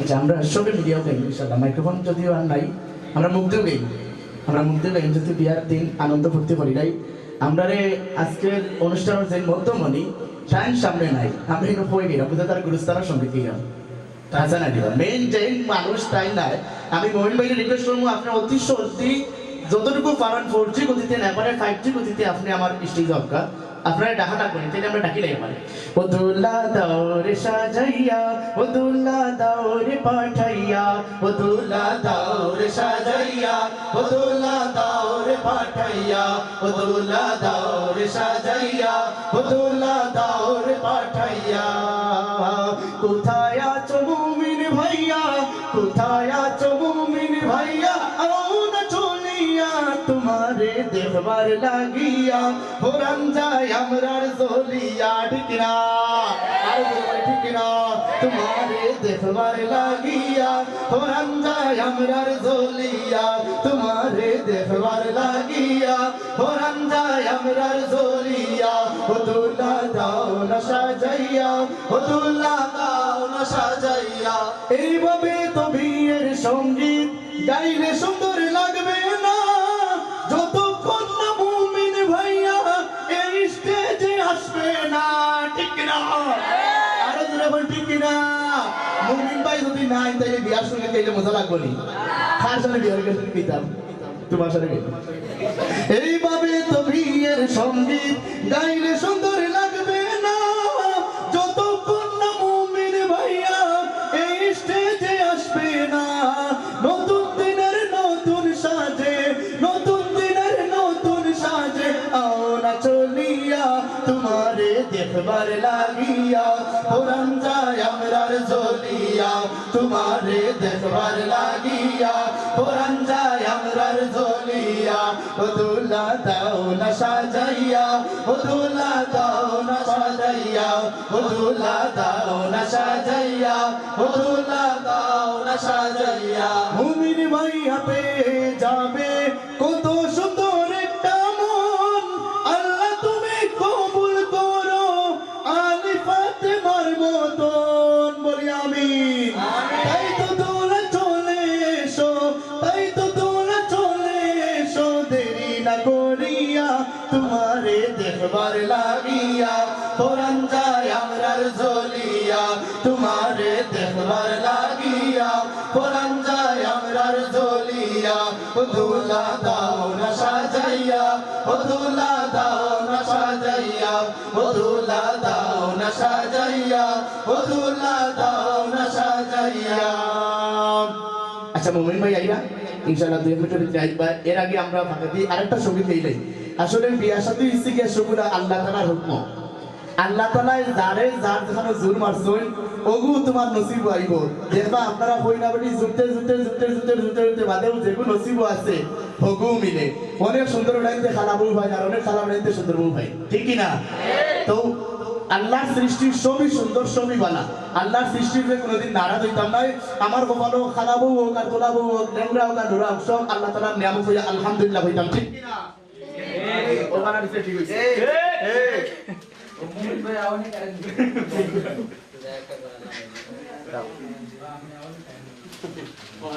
আচ্ছা আমরা সবে ইনশাল্লাহ মাইক্রোফোন যদিও আর নাই, আমরা মুগ্ধও গাই আমরা মুগ্ধ যদি বিয়ার দিন আনন্দ পারি নাই আমরা আজকের অনুষ্ঠানের যে মধ্যমণি টাইম সামনে নাই। আমরা হয়ে গেলাম বুঝতে তার সঙ্গে মেইন যেন মানুষ টাইম নাই। আমি মোহন ভাইকে রিকোয়েস্ট করব অতি সত্যি যতটুকু পারেন ফোর জি গতিতে না ফাইভ জি গতিতে আপনি আমার স্টেজ দরকার। আপনারা ডাকা ডাকবেন তাহলে আমরা ডাকি লাগে পারে ও দুল্লা দৌড়ে সাজাইয়া ও দুল্লা দৌড়ে পাঠাইয়া ও দুল্লা দৌড়ে সাজাইয়া ও দুল্লা দৌড়ে পাঠাইয়া ও দুল্লা দৌড়ে সাজাইয়া ও দুল্লা দৌড়ে পাঠাইয়া। কোথায় আছো মুমিন ভাইয়া? কোথায় আছো দেখবার লাগিয়া হোরান যায় আমরার জলিয়া, ঠিক না আর ঠিক না তোমারে দেখবার লাগিয়া হোরান যায় আমরার জলিয়া, তোমারে দেখবার লাগিয়া হোরান যায় আমরার জলিয়া। ও দুলা দাও না সাজাইয়া ও দুলা দাও না সাজাইয়া। এইভাবে তো বিয়ের সংগীত, গাইলে সুন্দর ঠিক না আরও জোরে বল, ঠিক না মুমিন ভাই যদি নাই, তাইলে বিয়ার সঙ্গে মজা? এইভাবে তো বিয়ের সংগীত গাইলে চলিয়া তোমারে দেখবার লাগিয়া পুরান যায় আমরার জলিয়া, তোমারে দেখবার লাগিয়া পুরান যায় আমরার জলিয়া ও দুলা দাও না সাজাইয়া ও দুলা দাও না সাজাইয়া ও দুলা দাও না সাজাইয়া ও দুলা দাও না সাজাইয়া। মুমিন ভাইয়া পেয়ে যাবে তোমারে লাগিয়া, কোরআন যায় আমরার জলিয়া তোমারে দেখবার লাগিয়া, কোরআন যায় আমরার জলিয়া ও দুলা দাও না সাজাইয়া, ও দুলা দাও না সাজাইয়া, ও দুলা দাও না সাজাইয়া, ও দুলা দাও না সাজাইয়া। আচ্ছা মোমিন ভাই আইরা ইনশাআল্লাহ দুই মিনিটের ভিতরে আইবা এর আগে আমরা ফাঁকা দিয়ে আরেকটা ছবি পেইলাই আসলে বিয়া সাথে ইসি গিয়া সবুরা আল্লাহ তাআলার হুকম। আল্লাহ তাআলা যারে যার যেখানে জোর মারছই ওগু তোমার নসিব আইব দেখবা আপনারা হই না বলি জুতে জুতে জুতে জুতে জুতে জুতে বাদেও যেগুলো নসিব আছে হগু মিলে। অনেক সুন্দর লাইনতে খারাপ ভাই আর অনেক খারাপ লাইনতে সুন্দর বউ ভাই ঠিক না? তো আল্লাহর সৃষ্টি সবই সুন্দর, সবই বালা। আল্লাহর সৃষ্টিতে কোনোদিন নারাজ হইতাম নাই, আমার কপালও খারাপ হোক আর গোলাপ হোক আর ডোরা হোক, সব আল্লাহ তালার নিয়ামক হইয়া আলহামদুলিল্লাহ হইতাম। ঠিক ও হইছে।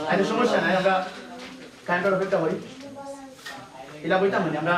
আচ্ছা, সমস্যা নাই আমরা কারেন্টের অপেক্ষা হই এলা বইতাম মানে আমরা